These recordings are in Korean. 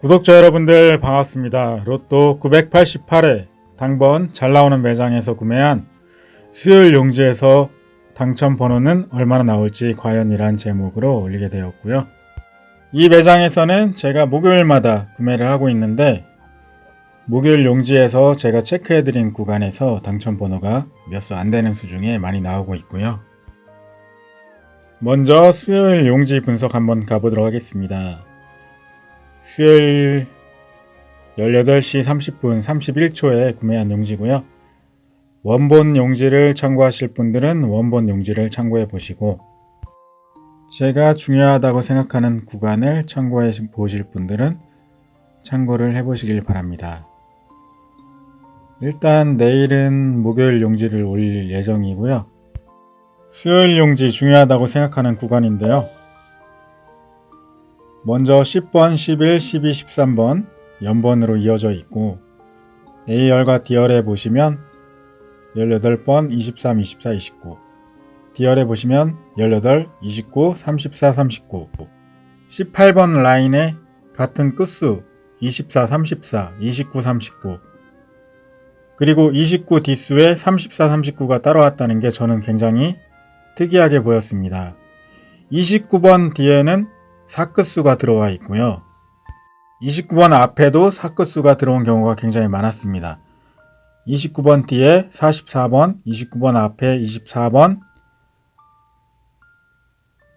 구독자 여러분들 반갑습니다. 로또 988회 당번 잘 나오는 매장에서 구매한 수요일 용지에서 당첨 번호는 얼마나 나올지 과연이란 제목으로 올리게 되었고요. 이 매장에서는 제가 목요일마다 구매를 하고 있는데 목요일 용지에서 제가 체크해드린 구간에서 당첨 번호가 몇 수 안 되는 수 중에 많이 나오고 있고요. 먼저 수요일 용지 분석 한번 가보도록 하겠습니다. 수요일 18시 30분 31초에 구매한 용지고요. 원본 용지를 참고하실 분들은 원본 용지를 참고해 보시고 제가 중요하다고 생각하는 구간을 참고해 보실 분들은 참고를 해 보시길 바랍니다. 일단 내일은 목요일 용지를 올릴 예정이고요. 수요일 용지 중요하다고 생각하는 구간인데요. 먼저 10번, 11, 12, 13번 연번으로 이어져 있고 A열과 D열에 보시면 18번, 23, 24, 29 D열에 보시면 18, 29, 34, 39 18번 라인에 같은 끝수 24, 34, 29, 39 그리고 29 뒷수에 34, 39가 따라왔다는 게 저는 굉장히 특이하게 보였습니다. 29번 뒤에는 사끝수가 들어와 있고요. 29번 앞에도 사끝수가 들어온 경우가 굉장히 많았습니다. 29번 뒤에 44번, 29번 앞에 24번,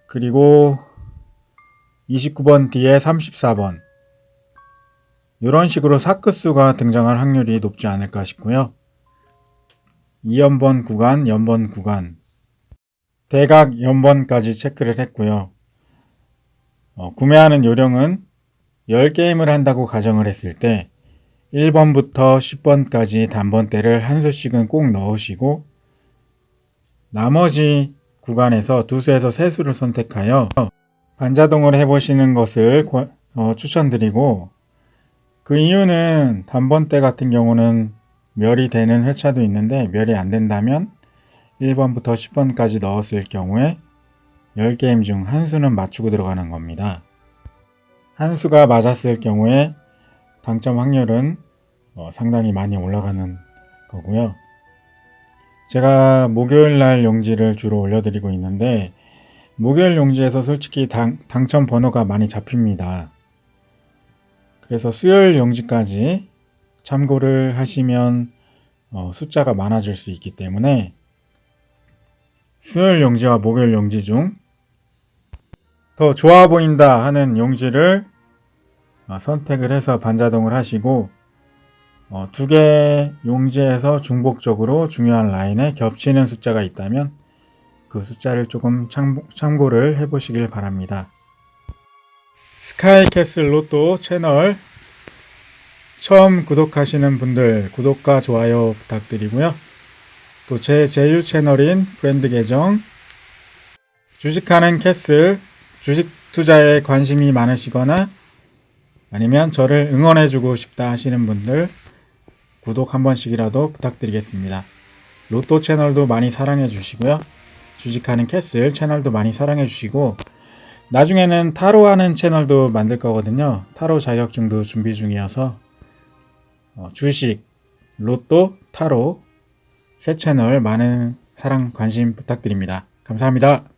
그리고 29번 뒤에 34번. 이런 식으로 사끝수가 등장할 확률이 높지 않을까 싶고요. 2연번 구간, 연번 구간, 대각 연번까지 체크를 했고요. 어, 구매하는 요령은 10게임을 한다고 가정을 했을 때 1번부터 10번까지 단번대를 한 수씩은 꼭 넣으시고 나머지 구간에서 두 수에서 세 수를 선택하여 반자동을 해보시는 것을 고- 어, 추천드리고 그 이유는 단번대 같은 경우는 멸이 되는 회차도 있는데 멸이 안 된다면 1번부터 10번까지 넣었을 경우에 10게임 중 한 수는 맞추고 들어가는 겁니다. 한 수가 맞았을 경우에 당점 확률은 어, 상당히 많이 올라가는 거고요. 제가 목요일 날 용지를 주로 올려드리고 있는데 목요일 용지에서 솔직히 당, 당첨 번호가 많이 잡힙니다. 그래서 수요일 용지까지 참고를 하시면 어, 숫자가 많아질 수 있기 때문에 수요일 용지와 목요일 용지 중 더 좋아 보인다 하는 용지를 어, 선택을 해서 반자동을 하시고 어, 두개 용지에서 중복적으로 중요한 라인에 겹치는 숫자가 있다면 그 숫자를 조금 참, 참고를 해보시길 바랍니다. 스카이캐슬 로또 채널 처음 구독하시는 분들 구독과 좋아요 부탁드리고요. 또 제 제휴 채널인 브랜드 계정 주식하는 캐슬 주식 투자에 관심이 많으시거나 아니면 저를 응원해주고 싶다 하시는 분들 구독 한 번씩이라도 부탁드리겠습니다. 로또 채널도 많이 사랑해 주시고요. 주식하는 캐슬 채널도 많이 사랑해 주시고 나중에는 타로 하는 채널도 만들 거거든요. 타로 자격증도 준비 중이어서 어, 주식, 로또, 타로 세 채널 많은 사랑 관심 부탁드립니다. 감사합니다.